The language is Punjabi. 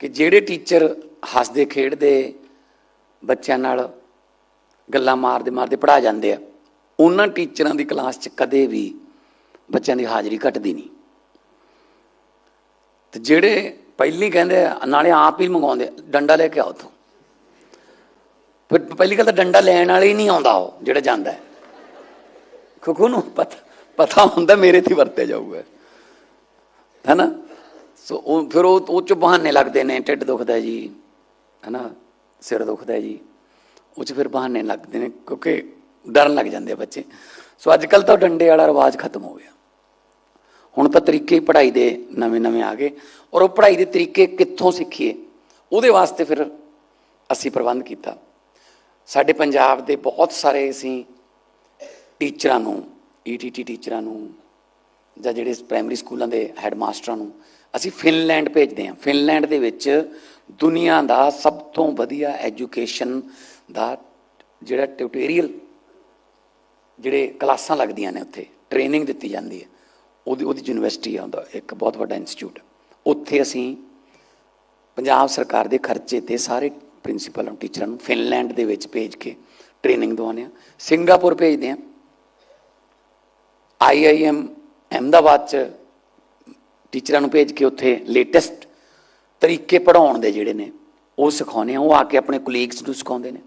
ਕਿ ਜਿਹੜੇ ਟੀਚਰ ਹੱਸਦੇ ਖੇਡਦੇ ਬੱਚਿਆਂ ਨਾਲ ਗੱਲਾਂ ਮਾਰਦੇ ਮਾਰਦੇ ਪੜਾ ਜਾਂਦੇ ਆ ਉਹਨਾਂ ਟੀਚਰਾਂ ਦੀ ਕਲਾਸ 'ਚ ਕਦੇ ਵੀ ਬੱਚਿਆਂ ਦੀ ਹਾਜ਼ਰੀ ਘਟਦੀ ਨਹੀਂ। ਤੇ ਜਿਹੜੇ ਪਹਿਲੀ ਕਹਿੰਦੇ ਆ, ਨਾਲੇ ਆਪ ਹੀ ਮੰਗਾਉਂਦੇ ਡੰਡਾ ਲੈ ਕੇ ਆਓ ਉੱਥੋਂ। ਫਿਰ ਪਹਿਲੀ ਗੱਲ ਤਾਂ ਡੰਡਾ ਲੈਣ ਵਾਲੇ ਹੀ ਨਹੀਂ ਆਉਂਦਾ ਉਹ ਜਿਹੜਾ ਜਾਂਦਾ ਹੈ। ਕਿਉਂਕਿ ਉਹਨੂੰ ਪਤਾ ਪਤਾ ਹੁੰਦਾ ਮੇਰੇ ਤੇ ਵਰਤਿਆ ਜਾਊਗਾ। ਹੈਨਾ ਸੋ ਉਹ ਫਿਰ ਉਹ ਉਹ ਚ ਬਹਾਨੇ ਲੱਗਦੇ ਨੇ, ਢਿੱਡ ਦੁਖਦਾ ਹੈ ਜੀ, ਹੈਨਾ, ਸਿਰ ਦੁਖਦਾ ਜੀ। ਉਹ ਚ ਫਿਰ ਬਹਾਨੇ ਲੱਗਦੇ ਨੇ ਕਿਉਂਕਿ ਡਰਨ ਲੱਗ ਜਾਂਦੇ ਆ ਬੱਚੇ। ਸੋ ਅੱਜ ਕੱਲ ਤਾਂ ਉਹ ਡੰਡੇ ਵਾਲਾ ਰਿਵਾਜ ਖਤਮ ਹੋ ਗਿਆ। ਹੁਣ ਤਾਂ ਤਰੀਕੇ ਹੀ ਪੜ੍ਹਾਈ ਦੇ ਨਵੇਂ ਨਵੇਂ ਆ ਗਏ। ਔਰ ਉਹ ਪੜ੍ਹਾਈ ਦੇ ਤਰੀਕੇ ਕਿੱਥੋਂ ਸਿੱਖੀਏ? ਉਹਦੇ ਵਾਸਤੇ ਫਿਰ ਅਸੀਂ ਪ੍ਰਬੰਧ ਕੀਤਾ। ਸਾਡੇ ਪੰਜਾਬ ਦੇ ਬਹੁਤ ਸਾਰੇ ਅਸੀਂ ਟੀਚਰਾਂ ਨੂੰ ਈਟੀਟੀ ਟੀਚਰਾਂ ਨੂੰ ਜਾਂ ਜਿਹੜੇ ਪ੍ਰਾਇਮਰੀ ਸਕੂਲਾਂ ਦੇ ਹੈੱਡਮਾਸਟਰਾਂ ਨੂੰ, ਅਸੀਂ ਫਿਨਲੈਂਡ ਭੇਜਦੇ ਹਾਂ। ਫਿਨਲੈਂਡ ਦੇ ਵਿੱਚ ਦੁਨੀਆ ਦਾ ਸਭ ਤੋਂ ਵਧੀਆ ਐਜੂਕੇਸ਼ਨ ਦਾ ਜਿਹੜਾ ਟਿਊਟੋਰੀਅਲ ਜਿਹੜੇ ਕਲਾਸਾਂ ਲੱਗਦੀਆਂ ਨੇ ਉੱਥੇ ਟ੍ਰੇਨਿੰਗ ਦਿੱਤੀ ਜਾਂਦੀ ਹੈ। ਉਹਦੀ ਉਹਦੀ ਯੂਨੀਵਰਸਿਟੀ ਆ, ਉਹਦਾ ਇੱਕ ਬਹੁਤ ਵੱਡਾ ਇੰਸਟੀਚਿਊਟ ਉੱਥੇ ਅਸੀਂ ਪੰਜਾਬ ਸਰਕਾਰ ਦੇ ਖਰਚੇ ਤੇ ਸਾਰੇ ਪ੍ਰਿੰਸੀਪਲ ਨੂੰ ਟੀਚਰਾਂ ਨੂੰ ਫਿਨਲੈਂਡ ਦੇ ਵਿੱਚ ਭੇਜ ਕੇ ਟ੍ਰੇਨਿੰਗ ਦਵਾਉਂਦੇ ਆ ਸਿੰਗਾਪੁਰ ਭੇਜਦੇ ਆ ਆਈਆਈਐਮ ਅਹਿਮਦਾਬਾਦ ਚ ਟੀਚਰਾਂ ਨੂੰ ਭੇਜ ਕੇ ਉੱਥੇ ਲੇਟੈਸਟ ਤਰੀਕੇ ਪੜਾਉਣ ਦੇ ਜਿਹੜੇ ਨੇ, ਉਹ ਸਿਖਾਉਂਦੇ ਆ, ਉਹ ਆ ਕੇ ਆਪਣੇ ਕੋਲੀਗਸ ਨੂੰ ਸਿਖਾਉਂਦੇ ਨੇ।